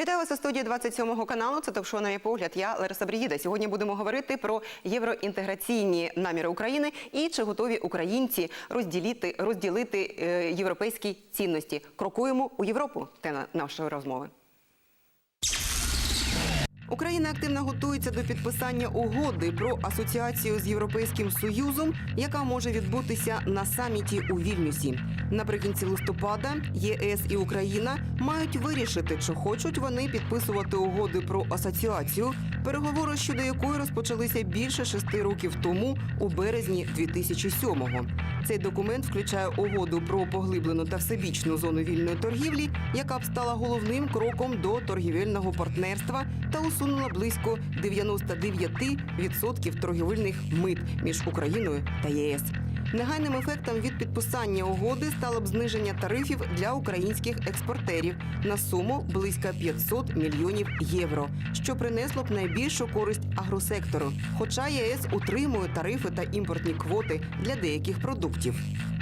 Вітаю вас у студії 27 каналу. Це ток-шоу «На мій погляд. Я Лариса Брігіда. Сьогодні будемо говорити про євроінтеграційні наміри України і чи готові українці розділити, розділити е, європейські цінності. Крокуємо у Європу. Тема нашої розмови. Україна активно готується до підписання угоди про асоціацію з Європейським Союзом, яка може відбутися на саміті у Вільнюсі. Наприкінці листопада ЄС і Україна мають вирішити, чи хочуть вони підписувати угоди про асоціацію, переговори щодо якої розпочалися більше шести років тому, у березні 2007-го. Цей документ включає угоду про поглиблену та всебічну зону вільної торгівлі, яка б стала головним кроком до торгівельного партнерства та усунула близько 99% торгівельних мит між Україною та ЄС. Негайним ефектом від підписання угоди стало б зниження тарифів для українських експортерів на суму близько 500 мільйонів євро, що принесло б найбільшу користь агросектору. Хоча ЄС утримує тарифи та імпортні квоти для деяких продуктів.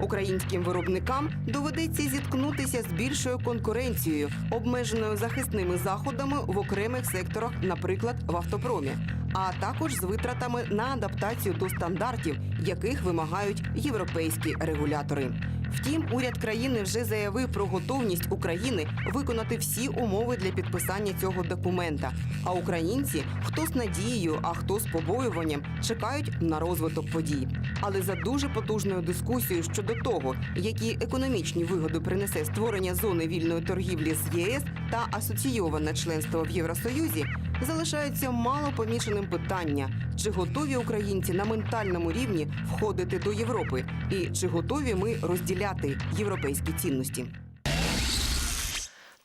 Українським виробникам доведеться зіткнутися з більшою конкуренцією, обмеженою захисними заходами в окремих секторах, наприклад, в автопромі, а також з витратами на адаптацію до стандартів, яких вимагають європейські регулятори. Втім, уряд країни вже заявив про готовність України виконати всі умови для підписання цього документа. А українці, хто з надією, а хто з побоюванням, чекають на розвиток подій. Але за дуже потужною дискусією щодо того, які економічні вигоди принесе створення зони вільної торгівлі з ЄС та асоційоване членство в Євросоюзі, залишається мало поміченим питання, чи готові українці на ментальному рівні входити до Європи, і чи готові ми розділяти європейські цінності.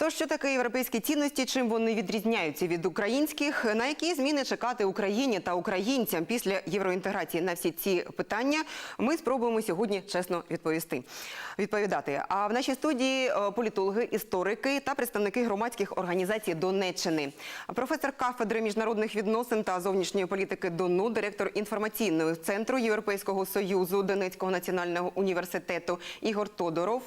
То що таке європейські цінності? Чим вони відрізняються від українських? На які зміни чекати Україні та українцям після євроінтеграції? На всі ці питання ми спробуємо сьогодні чесно відповісти. Відповідати. А в нашій студії е, політологи, історики та представники громадських організацій Донеччини. Професор кафедри міжнародних відносин та зовнішньої політики ДОНУ, директор інформаційного центру Європейського союзу Донецького національного університету Ігор Тодоров.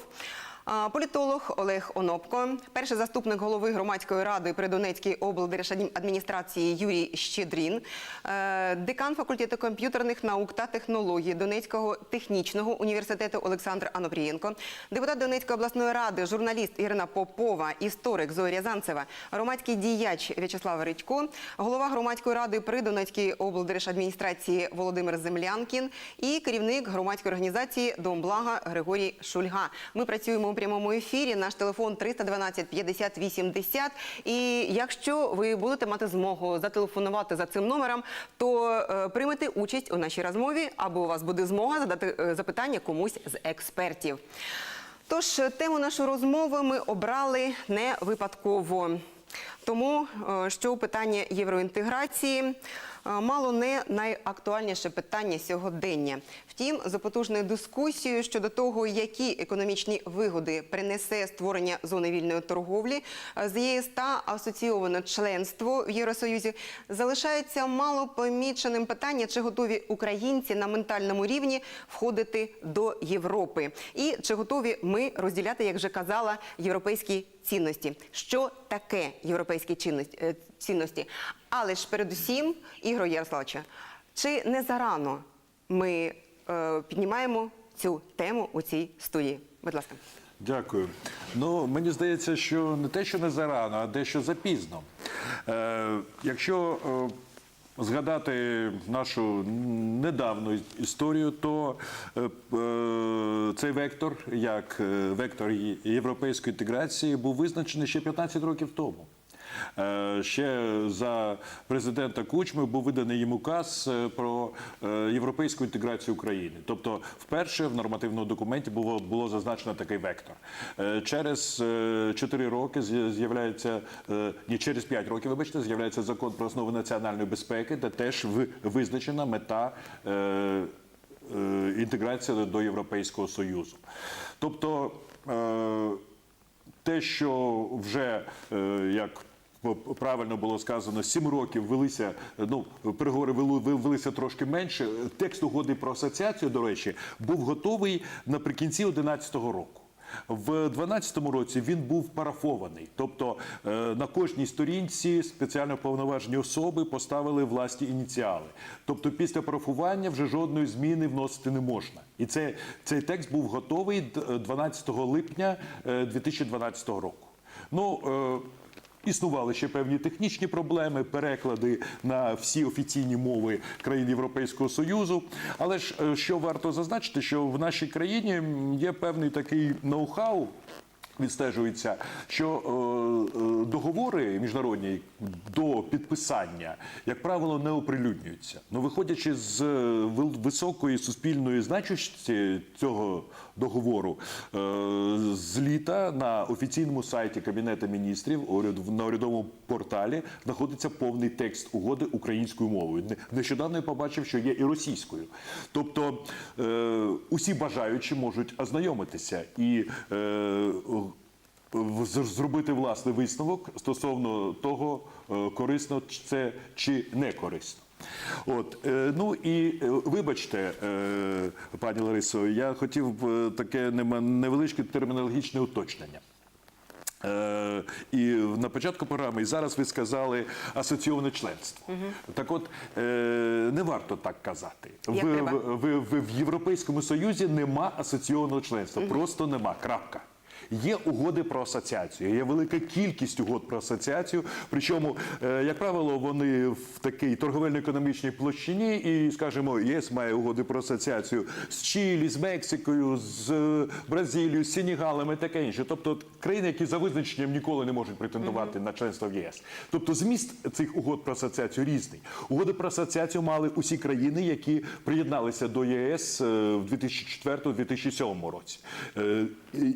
Політолог Олег Онопко, перший заступник голови громадської ради при Донецькій облдержадміністрації Юрій Щедрін, е, декан факультету комп'ютерних наук та технологій Донецького технічного університету Олександр Анопрієнко, депутат Донецької обласної ради, журналіст Ірина Попова, історик Зоя Рязанцева, громадський діяч В'ячеслав Редько, голова громадської ради при Донецькій облдержадміністрації Володимир Землянкін і керівник громадської організації Дом Блага Григорій Шульга. Ми працюємо у прямому ефірі. Наш телефон 312 50 80. І якщо ви будете мати змогу зателефонувати за цим номером, то е, приймете участь у нашій розмові, або у вас буде змога задати е, запитання комусь з експертів. Тож е, тему нашої розмови ми обрали не випадково. Тому що питання євроінтеграції мало не найактуальніше питання сьогодення. Втім, за потужною дискусією щодо того, які економічні вигоди принесе створення зони вільної торговлі е, з ЄС та асоційоване членство в Євросоюзі, залишається мало поміченим питання, чи готові українці на ментальному рівні входити до Європи, і чи готові ми розділяти, як вже казала, європейські цінності. Що таке європейські цінності? Цінності? Але ж передусім, Ігор Ярославовича, чи не зарано ми е, піднімаємо цю тему у цій студії? Будь ласка. Дякую. Ну мені здається, що не те, що не зарано, а дещо запізно. Е, якщо е, згадати нашу недавню історію, то е, е, цей вектор, як е, вектор європейської інтеграції, був визначений ще 15 років тому. Е, Ще за президента Кучми був виданий їм указ е, про е, європейську інтеграцію України. Тобто, вперше в нормативному документі було, було зазначено такий вектор. Через 4 роки з'являється ні, через 5 років, вибачте, з'являється закон про основи національної безпеки, де теж визначена мета. Інтеграція до Європейського Союзу. Тобто те, що вже як правильно було сказано, сім років велися, ну переговори вели- велися трошки менше. Текст угоди про асоціацію, до речі, був готовий наприкінці 2011 року. В 12-му році він був парафований, тобто е, на кожній сторінці спеціально повноважені особи поставили власні ініціали. Тобто, після парафування вже жодної зміни вносити не можна. І це, цей текст був готовий д- 12 липня е, 2012 року. Ну, е, Існували ще певні технічні проблеми, переклади на всі офіційні мови країн Європейського Союзу. Але ж е, що варто зазначити, що в нашій країні є певний такий ноу-хау. Відстежується, що е, договори міжнародні до підписання, як правило, не оприлюднюються. Ну, виходячи з е, високої суспільної значущості цього договору, е, з літа на офіційному сайті Кабінету міністрів уряд- на урядовому порталі знаходиться повний текст угоди українською мовою. Не- Нещодавно я побачив, що є і російською. Тобто е, усі бажаючі можуть ознайомитися і зробити власний висновок стосовно того, е, корисно це чи не корисно. От е, ну і е, вибачте, пані Ларисо, я хотів таке невеличке термінологічне уточнення. І на початку програми, і зараз ви сказали асоційоване членство. Так от не варто так казати. Ви, ви, ви в Європейському Союзі нема асоційованого членства. Просто нема. Крапка. Є угоди про асоціацію, є велика кількість угод про асоціацію. Причому, е, як правило, вони в такій торговельно-економічній площині, і, скажімо, ЄС має угоди про асоціацію з Чилі, з Мексикою, з е, Бразилією, з Сенегалом і таке інше. Тобто країни, які за визначенням ніколи не можуть претендувати на членство в єС. Тобто зміст цих угод про асоціацію різний. Угоди про асоціацію мали усі країни, які приєдналися до ЄС е, в 2004-2007 році. Е, і-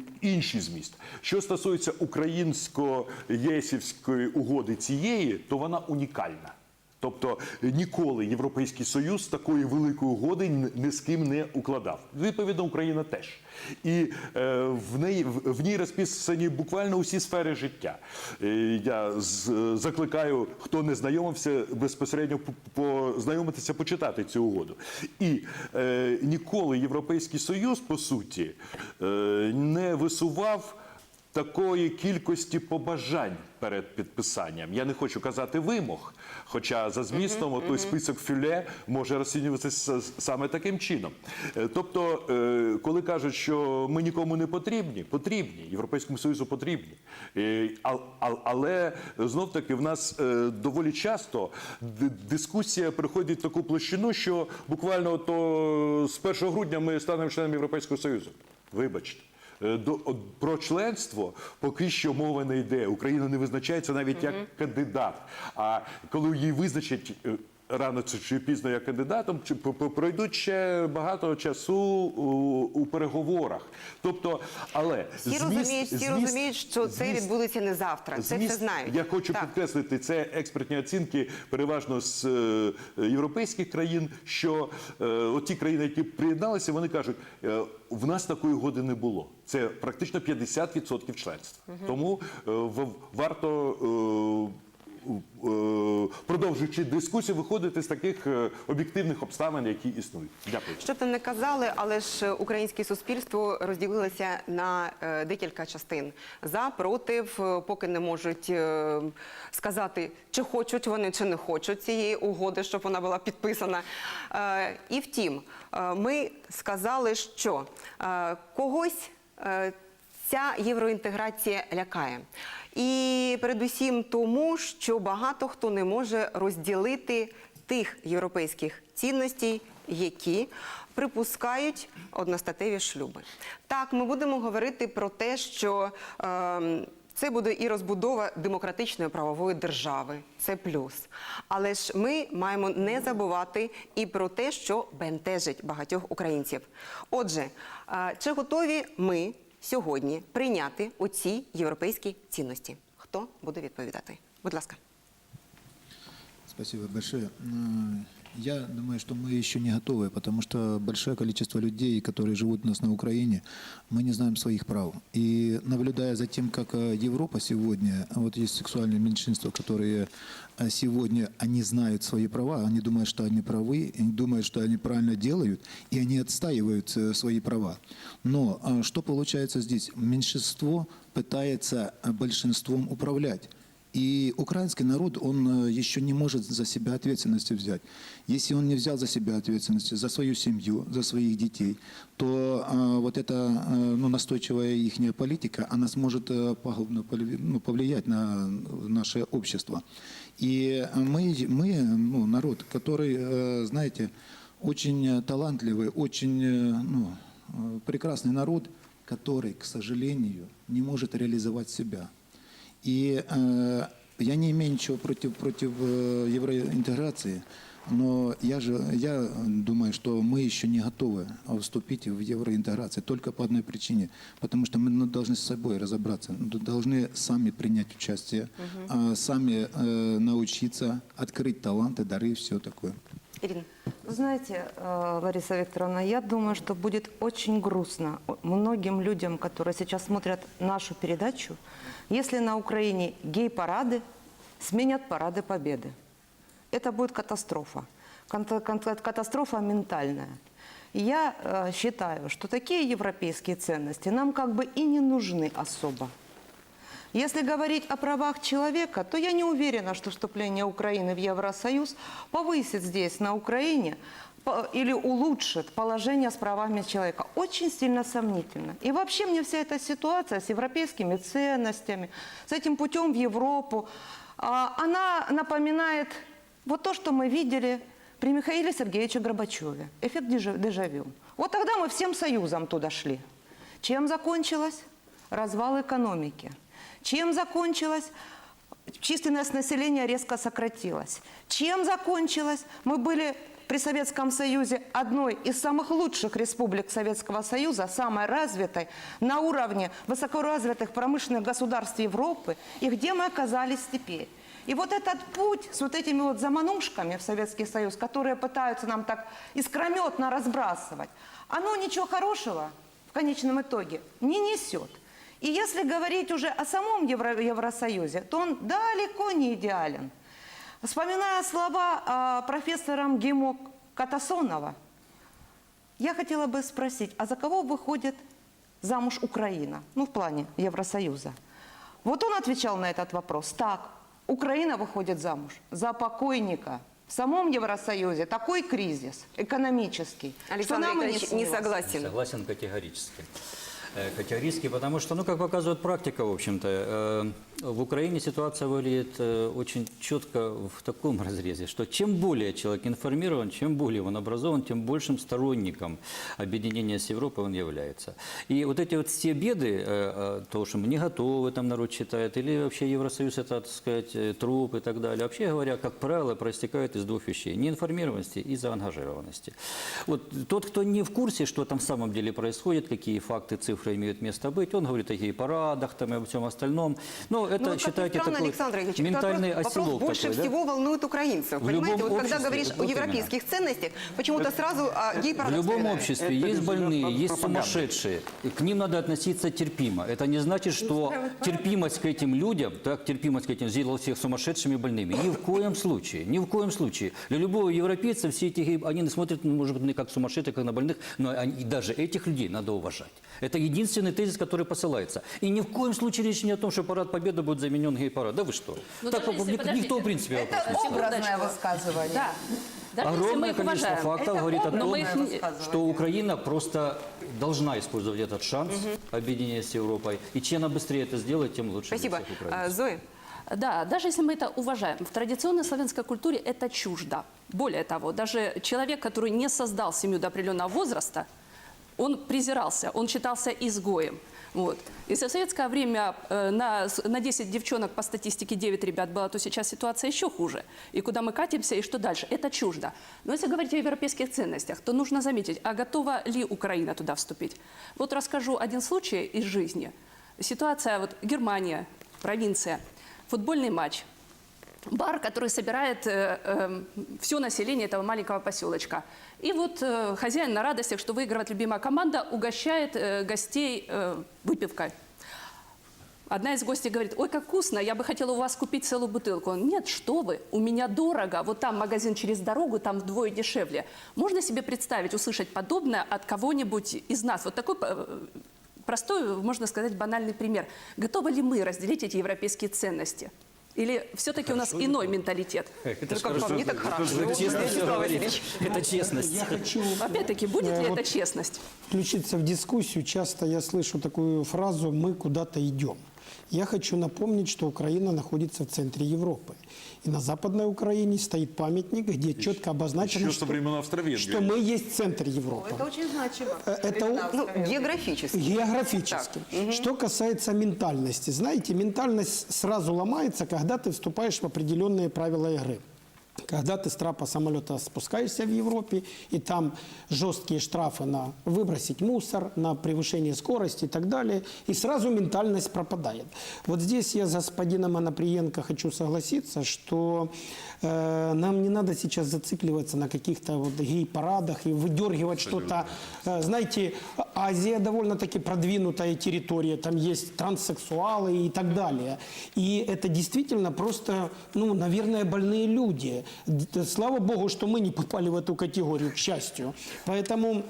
Інший зміст. Що стосується українсько-єсівської угоди цієї, то вона унікальна. Тобто ніколи Європейський Союз такої великої угоди ні з ким не укладав. Відповідно, Україна теж. І е, в, неї, в, ній розписані буквально усі сфери життя. Е, я з, закликаю, хто не знайомився, безпосередньо познайомитися, почитати цю угоду. І е, ніколи Європейський Союз, по суті, е, не висував такої кількості побажань перед підписанням. Я не хочу казати вимог, хоча за змістом той список фюле може розцінюватися саме таким чином. Е, Тобто, е, коли кажуть, що ми нікому не потрібні, потрібні, Європейському Союзу потрібні. Е, Але знов таки в нас доволі часто дискусія приходить в таку площину, що буквально то з 1 грудня ми станемо членом Європейського Союзу. Вибачте. Е, До про членство поки що мова не йде. Україна не визначається навіть як кандидат. А коли її визначать е, рано чи- чи пізно як кандидатом, чи пройдуть ще багато часу у, у переговорах. Тобто, але Всі зміст- розуміють, всі зміст- розуміють, що це зміст- відбудеться не завтра. Це все знають. Я хочу Так. підкреслити, це експертні оцінки переважно з е, європейських країн. Що е, от ті країни, які приєдналися, вони кажуть, е, в нас такої угоди не було. Це практично 50% членства. Тому е, в- варто. е, Продовжуючи дискусію, виходити з таких е, об'єктивних обставин, які існують. Дякую. Що б там не казали, але ж українське суспільство розділилося на е, декілька частин за, проти, в, поки не можуть е, сказати, чи хочуть вони, чи не хочуть цієї угоди, щоб вона була підписана. Е, і втім, е, ми сказали, що е, когось. Е, Ця євроінтеграція лякає. І передусім тому, що багато хто не може розділити тих європейських цінностей, які припускають одностатеві шлюби. Так, ми будемо говорити про те, що ем, це буде і розбудова демократичної правової держави. Це плюс. Але ж ми маємо не забувати і про те, що бентежить багатьох українців. Отже, е, чи готові ми сьогодні прийняти оці європейські цінності? Хто буде відповідати? Будь ласка. Спасибо большое. М, Я думаю, что мы еще не готовы, потому что большое количество людей, которые живут у нас на Украине, мы не знаем своих прав. И наблюдая за тем, как э, Европа сегодня, а вот есть сексуальные меньшинства, которые э, сегодня, они знают свои права, они думают, что они правы, они думают, что они правильно делают, и они отстаивают э, свои права. Но э, что получается здесь? Меньшинство пытается э, большинством управлять. И украинский народ, он э, еще не может за себя ответственности взять. Если он не взял за себя ответственности, за свою семью, за своих детей, то э, вот эта э, ну, настойчивая их политика, она сможет э, пагубно повли- ну, повлиять на наше общество. И мы, мы ну, народ, который, э, знаете, очень э, талантливый, очень э, ну, э, прекрасный народ, который, к сожалению, не может реализовать себя. И э, я не имею ничего против, против э, евроинтеграции, но я, же, я думаю, что мы еще не готовы вступить в евроинтеграцию только по одной причине. Потому что мы ну, должны с собой разобраться, ну, должны сами принять участие, а, сами э, научиться открыть таланты, дары и все такое. Ірина. Вы знаете, э, Лариса Викторовна, я думаю, что будет очень грустно многим людям, которые сейчас смотрят нашу передачу, если на Украине гей-парады сменят парады Победы. Это будет катастрофа. Кон- кон- Катастрофа ментальная. И Я э, считаю, что такие европейские ценности нам как бы и не нужны особо. Если говорить о правах человека, то я не уверена, что вступление Украины в Евросоюз повысит здесь, на Украине, или улучшит положение с правами человека. Очень сильно сомнительно. И вообще мне вся эта ситуация с европейскими ценностями, с этим путем в Европу, а, она напоминает вот то, что мы видели при Михаиле Сергеевиче Горбачеве. Эффект дежа- дежавю. Вот тогда мы всем союзом туда шли. Чем закончилось? Развал экономики. Чем закончилось? Численность населения резко сократилась. Чем закончилось? Мы были при Советском Союзе одной из самых лучших республик Советского Союза, самой развитой, на уровне высокоразвитых промышленных государств Европы. И где мы оказались теперь? И вот этот путь с вот этими вот заманушками в Советский Союз, которые пытаются нам так искрометно разбрасывать, оно ничего хорошего в конечном итоге не несет. И если говорить уже о самом Евро- Евросоюзе, то он далеко не идеален. Вспоминая слова а, профессора МГИМО Катасонова, я хотела бы спросить, а за кого выходит замуж Украина? Ну, в плане Евросоюза. Вот он отвечал на этот вопрос. Так, Украина выходит замуж за покойника. В самом Евросоюзе такой кризис экономический, что Александр нам и не Игоревич не снилось. согласен. Согласен категорически. Э, Категорически, потому что, ну, как показывает практика, в общем-то, э, в Украине ситуация выглядит э, очень четко в таком разрезе, что чем более человек информирован, чем более он образован, тем большим сторонником объединения с Европой он является. И вот эти вот все беды, э, э, то, что мы не готовы, там народ считает, или вообще Евросоюз это, так сказать, труп и так далее, вообще говоря, как правило, проистекают из двух вещей. Неинформированности и заангажированности. Вот тот, кто не в курсе, что там в самом деле происходит, какие факты, цифры имеют место быть, он говорит о гей-парадах там, и обо всем остальном. Но это, Ну, вот как ни считайте, странно, такой Александр Игоревич, ментальный вопрос, оселок вопрос больше такой, да? всего волнует украинцев. В понимаете, любом вот когда говоришь о европейских ценностях, почему-то сразу о В гей-парадах любом обществе Это есть больные, есть пропаганда. сумасшедшие. И к ним надо относиться терпимо. Это не значит, что терпимость к этим людям, так, терпимость к этим сделала всех сумасшедшими и больными. Ни в коем случае, ни в коем случае. Для любого европейца все эти, гей- они смотрят, ну, может быть, не как сумасшедших, как на больных, но они- даже этих людей надо уважать. Это единственный тезис, который посылается. И ни в коем случае речь не о том, что парад Победы будет заменен гей-парад. Да вы что? Ну, так даже если- ник- подождите. никто, в принципе, Это вопрос не ставит. образное высказывание. Да. Даже если мы Огромное их количество уважаем. фактов Это говорит о том, мы их не- что Украина просто должна использовать этот шанс объединения с Европой. И чем она быстрее это сделает, тем лучше Спасибо. для всех А. Зоя, Да, даже если мы это уважаем, в традиционной славянской культуре это чуждо. Более того, даже человек, который не создал семью до определенного возраста, он презирался, он считался изгоем. Вот. Если в советское время э, на, на 10 девчонок по статистике 9 ребят было, то сейчас ситуация еще хуже. И куда мы катимся, и что дальше? Это чуждо. Но если говорить о европейских ценностях, то нужно заметить, а готова ли Украина туда вступить? Вот расскажу один случай из жизни. Ситуация, вот Германия, провинция, футбольный матч. бар, который собирает все население этого маленького поселочка. И вот э, хозяин на радостях, что выигрывает любимая команда, угощает э, гостей э, выпивкой. Одна из гостей говорит, ой, как вкусно, я бы хотела у вас купить целую бутылку. Он, нет, что вы, у меня дорого, вот там магазин через дорогу, там вдвое дешевле. Можно себе представить, услышать подобное от кого-нибудь из нас? Вот такой э, простой, можно сказать, банальный пример. Готовы ли мы разделить эти европейские ценности? Или все-таки у нас иной менталитет? Это ж как хорошо. по мне, так хорошо. Это честно Вячеслав всё говорит. Васильевич. Это честность. Я хочу Опять-таки, будет э, ли вот это честность? включиться в дискуссию. Часто я слышу такую фразу «мы куда-то идем». Я хочу напомнить, что Украина находится в центре Европы. И на Западной Украине стоит памятник, где четко обозначено, еще со времен Австро-Венгрии. что мы есть центр Европы. Это очень значимо. Э, Это Ну, географически. Географически. Что касается ментальности. Знаете, ментальность сразу ломается, когда ты вступаешь в определенные правила игры. Когда ты с трапа самолета спускаешься в Европе, и там жесткие штрафы на выбросить мусор, на превышение скорости и так далее, и сразу ментальность пропадает. Вот здесь я с господином Анаприенко хочу согласиться, что э, нам не надо сейчас зацикливаться на каких-то вот гей-парадах и выдергивать что-то. Э, знаете, Азия довольно-таки продвинутая территория, там есть транссексуалы и так далее. И это действительно просто, ну, наверное, больные люди. Слава Богу, что мы не попали в эту категорию, к счастью. Поэтому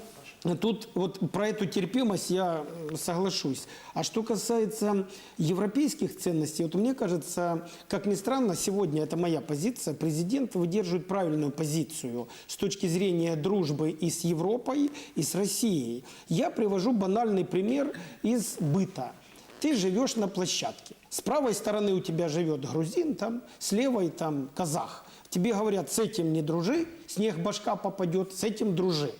Тут вот про эту терпимость я соглашусь. А что касается европейских ценностей, вот мне кажется, как ни странно, сегодня это моя позиция, президент выдерживает правильную позицию с точки зрения дружбы и с Европой, и с Россией. Я привожу банальный пример из быта. Ты живешь на площадке. С правой стороны у тебя живет грузин, там, с левой там казах. Тебе говорят, с этим не дружи, снег башка попадет, с этим дружи.